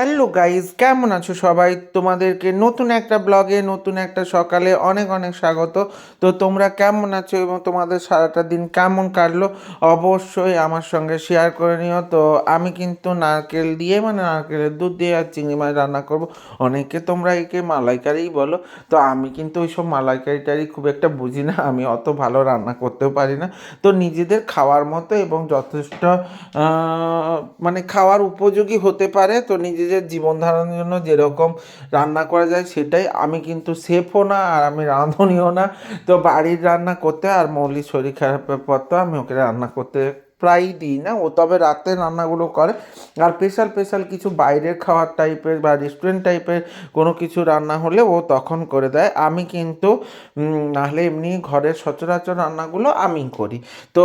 Hello guys কেমন আছো সবাই? তোমাদেরকে নতুন একটা ব্লগে, নতুন একটা সকালে অনেক অনেক স্বাগত। তো তোমরা কেমন আছো এবং তোমাদের সারাটা দিন কেমন কাটলো? অবশ্যই আমার সঙ্গে শেয়ার করে নিও। তো আমি কিন্তু নারকেল দিয়ে মানে নারকেলের দুধ দিয়ে আর চিংড়ি মাছ রান্না করব। অনেকে তোমরা একে মালাইকারিই বলো। তো আমি কিন্তু ওই ওইসব মালাইকারিটারি খুব একটা বুঝি না। আমি অত ভালো রান্না করতেও পারি না। তো নিজেদের খাওয়ার মতো এবং যথেষ্ট মানে খাওয়ার উপযোগী হতে পারে। তো নিজেদের জীবন ধারণের জন্য যেরকম রান্না করা যায় সেটাই। আমি কিন্তু সেফও না, আর আমি রাঁধুনিও না। তো বাড়ির রান্না করতে আর মৌলিক শরীর খারাপের পর তো আমি ওকে রান্না করতে প্রায়ই দিই না, ও তবে রাতে রান্নাগুলো করে। আর স্পেশাল স্পেশাল কিছু বাইরের খাওয়ার টাইপের বা রেস্টুরেন্ট টাইপের কোনো কিছু রান্না হলে ও তখন করে দেয়। আমি কিন্তু নাহলে এমনি ঘরের সচরাচর রান্নাগুলো আমি করি। তো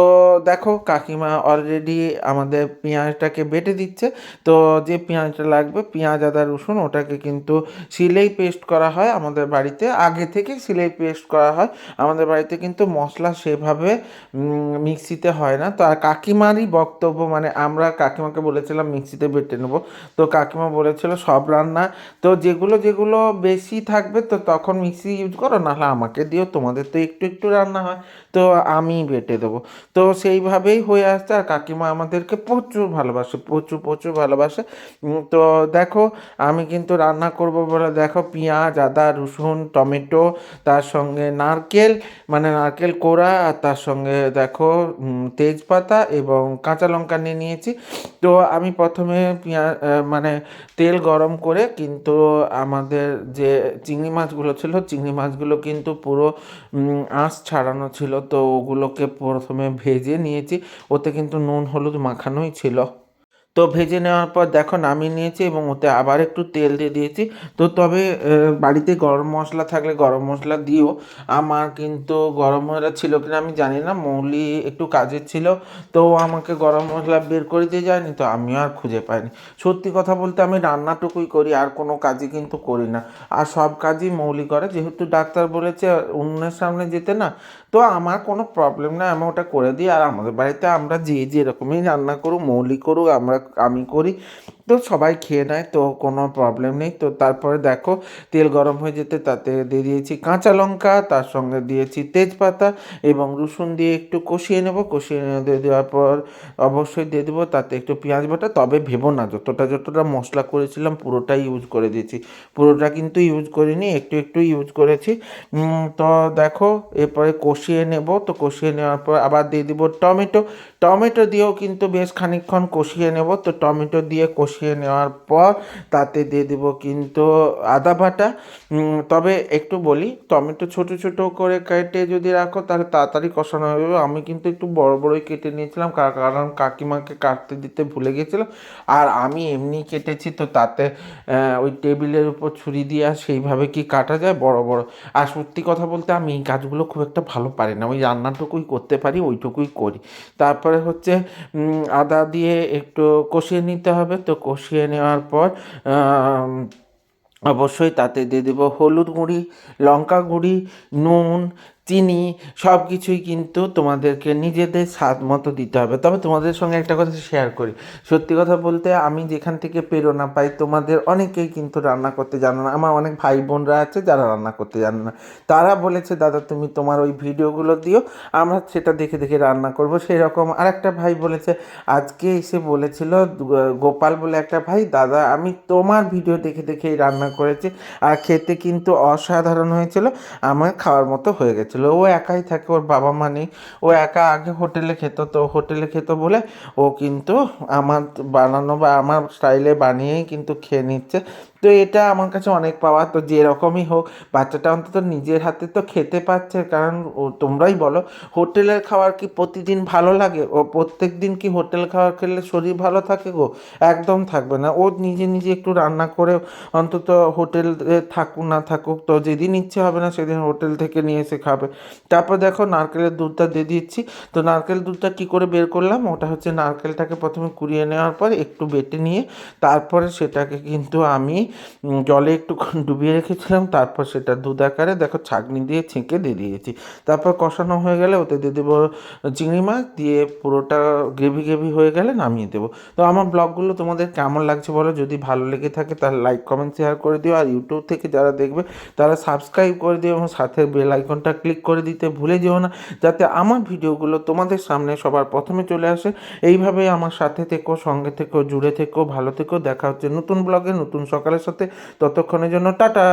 দেখো, কাকিমা অলরেডি আমাদের পেঁয়াজটাকে বেটে দিচ্ছে। তো যে পেঁয়াজটা লাগবে, পেঁয়াজ, আদা, রসুন, ওটাকে কিন্তু শিলেই পেস্ট করা হয় আমাদের বাড়িতে। আগে থেকে শিলেই পেস্ট করা হয়। আমাদের বাড়িতে কিন্তু মশলা সেভাবে মিক্সিতে হয় না। তো আর কাকিমারই বক্তব্য মানে আমরা কাকিমাকে বলেছিলাম মিক্সিতে বেটে নেব। তো কাকিমা বলেছিল, সব রান্না। তো যেগুলো যেগুলো বেশি থাকবে, তো তখন মিক্সি ইউজ করো, নাহলে আমাকে দিও, তোমাদের তো একটু একটু রান্না হয়। তো আমি বেটে দেবো। তো সেইভাবেই হয়ে আসছে, আর কাকিমা আমাদেরকে প্রচুর ভালোবাসে, প্রচুর প্রচুর ভালোবাসে। তো দেখো, আমি কিন্তু রান্না করব বলে, দেখো, পেঁয়াজ, আদা, রসুন, টমেটো, তার সঙ্গে নারকেল মানে নারকেল কোড়া, আর তার সঙ্গে দেখো তেজপাতা এবং কাঁচা লঙ্কা নিয়ে নিয়েছি। তো আমি প্রথমে পেঁয়াজ মানে তেল গরম করে কিন্তু আমাদের যে চিংড়ি মাছগুলো ছিল, চিংড়ি মাছগুলো কিন্তু পুরো আঁশ ছাড়ানো ছিল। তো ওগুলোকে প্রথমে ভেজে নিয়েছি। ওতে কিন্তু নুন, হলুদ মাখানোই ছিল। তো ভেজে নেওয়ার পর দেখো নামিয়ে নিয়েছি এবং ওতে আবার একটু তেল দিয়ে দিয়েছি। তো তবে বাড়িতে গরম মশলা থাকলে গরম মশলা দিও। আমার কিন্তু গরম মশলা ছিল কিনা আমি জানি না, মৌলি একটু কাজের ছিল, তো আমাকে গরম মশলা বের করে দিয়ে যায়নি, তো আমিও আর খুঁজে পাইনি। সত্যি কথা বলতে আমি রান্নাটুকুই করি, আর কোনো কাজই কিন্তু করি না। আর সব কাজই মৌলি করে, যেহেতু ডাক্তার বলেছে অন্যের সামনে যেতে না, তো আমার কোনো প্রবলেম না, আমি ওটা করে দিই। আর আমাদের বাড়িতে আমরা যে যেরকমই রান্না করুক, মৌলি করুক, আমরা আমি করি। তো সবাই খেয়ে নেয়, তো কোনো প্রবলেম নেই। তো তারপরে দেখো, তেল গরম হয়ে যেতে তাতে দিয়ে দিয়েছি কাঁচা লঙ্কা, তার সঙ্গে দিয়েছি তেজপাতা এবং রসুন দিয়ে একটু কষিয়ে নেব। কষিয়ে দিয়ে দেওয়ার পর অবশ্যই দিয়ে দেবো তাতে একটু পেঁয়াজ বাটা। তবে ভেবো না, যতটা যতটা মশলা করেছিলাম পুরোটাই ইউজ করে দিয়েছি। পুরোটা কিন্তু ইউজ করিনি, একটু একটু ইউজ করেছি। তো দেখো, এরপরে কষিয়ে নেব। তো কষিয়ে নেওয়ার পর আবার দিয়ে দিব টমেটো। টমেটো দিয়েও কিন্তু বেশ খানিকক্ষণ কষিয়ে নেব। তো টমেটো দিয়ে কষিয়ে নেওয়ার পর তাতে দিয়ে দেব কিন্তু আদা বাটা। তবে একটু বলি, টমেটো ছোট ছোট করে কেটে যদি রাখো, তাহলে তাড়াতাড়ি কষানো যাবে। আমি কিন্তু একটু বড় বড়ই কেটে নিয়েছিলাম, কার- কারণ কাকিমাকে কাটতে দিতে ভুলে গেছিলাম আর আমি এমনি কেটেছি তো তাতে ওই টেবিলের উপর ছুরি দিয়ে আর সেইভাবে কি কাটা যায়? বড় বড়। আর সত্যি কথা বলতে আমি এই কাজগুলো খুব একটা ভালো পারি না। ওই রান্নাটুকুই করতে পারি, ওইটুকুই করি। তারপরে হচ্ছে আদা দিয়ে একটু কষিয়ে নিতে হবে। তো কষিয়ে নেওয়ার পর অবশ্যই তাতে দিয়ে দেবো হলুদ গুঁড়ি, লঙ্কা গুঁড়ি, নুন চিনি সব কিছুই কিন্তু তোমাদেরকে নিজেদের স্বাদ মতো দিতে হবে। তবে তোমাদের সঙ্গে একটা কথা শেয়ার করি। সত্যি কথা বলতে আমি যেখান থেকে প্রেরণা পাই, তোমাদের অনেকেই কিন্তু রান্না করতে জানো না। আমার অনেক ভাই বোনরা আছে যারা রান্না করতে জানে না। তারা বলেছে, দাদা, তুমি তোমার ওই ভিডিওগুলো দিও, আমরা সেটা দেখে দেখে রান্না করব। সেই রকম আরেকটা ভাই বলেছে, আজকে এসে বলেছিল গোপাল বলে একটা ভাই, দাদা, আমি তোমার ভিডিও দেখে দেখেই রান্না করেছি, আর খেতে কিন্তু অসাধারণ হয়েছিল, আমার খাওয়ার মতো হয়ে গেছিল ও একাই থাকে, ওর বাবা মা নেই। ও একা আগে হোটেলে খেত, তো হোটেলে খেত বলে ও কিন্তু আমার বানানো বা আমার স্টাইলে বানিয়েই কিন্তু খেয়ে নিচ্ছে। তো এটা আমার কাছে অনেক পাওয়া। তো যেরকমই হোক, বাচ্চাটা অন্তত নিজের হাতে তো খেতে পাচ্ছে। কারণ তোমরাই বলো, হোটেলের খাবার কি প্রতিদিন ভালো লাগে? ও প্রত্যেক দিন কি হোটেল খাবার খেলে শরীর ভালো থাকে গো? একদম থাকবে না। ও নিজে নিজে একটু রান্না করে অন্তত হোটেলে থাকুক, না থাকুক, তো যেদিন ইচ্ছে হবে না সেদিন হোটেল থেকে নিয়ে এসে খাবে। তারপর দেখো, নারকেলের দুধটা দিয়ে দিচ্ছি। তো নারকেল দুধটা কি করে বের করলাম? ওটা হচ্ছে নারকেলটাকে প্রথমে কুড়িয়ে নেওয়ার পর একটু বেটে নিয়ে, তারপরে সেটাকে কিন্তু আমি জলে একটু ডুবিয়ে রেখেছিলাম, তারপর সেটা দুধ আকারে দেখো ছাঁকনি দিয়ে ছেঁকে দিয়ে দিয়েছি। তারপর কষানো হয়ে গেলে ওতে দিয়ে দেবো চিংড়ি মাছ, দিয়ে পুরোটা গ্রেভি গ্রেভি হয়ে গেলে নামিয়ে দেবো। তো আমার ব্লগগুলো তোমাদের কেমন লাগছে বলো? যদি ভালো লেগে থাকে তাহলে লাইক কমেন্ট শেয়ার করে দিও। আর ইউটিউব থেকে যারা দেখবে তারা সাবস্ক্রাইব করে দিও এবং সাথে বেল আইকনটা ক্লিক করে দিতে ভুলে যেও না, যাতে আমার ভিডিওগুলো তোমাদের সামনে সবার প্রথমে চলে আসে। এইভাবে আমার সাথে থেকো, সঙ্গে থেকো, জুড়ে থেকো, ভালো থেকো। দেখা হচ্ছে নতুন ব্লগে, নতুন সাথে ততক্ষণের জন্য টাটা।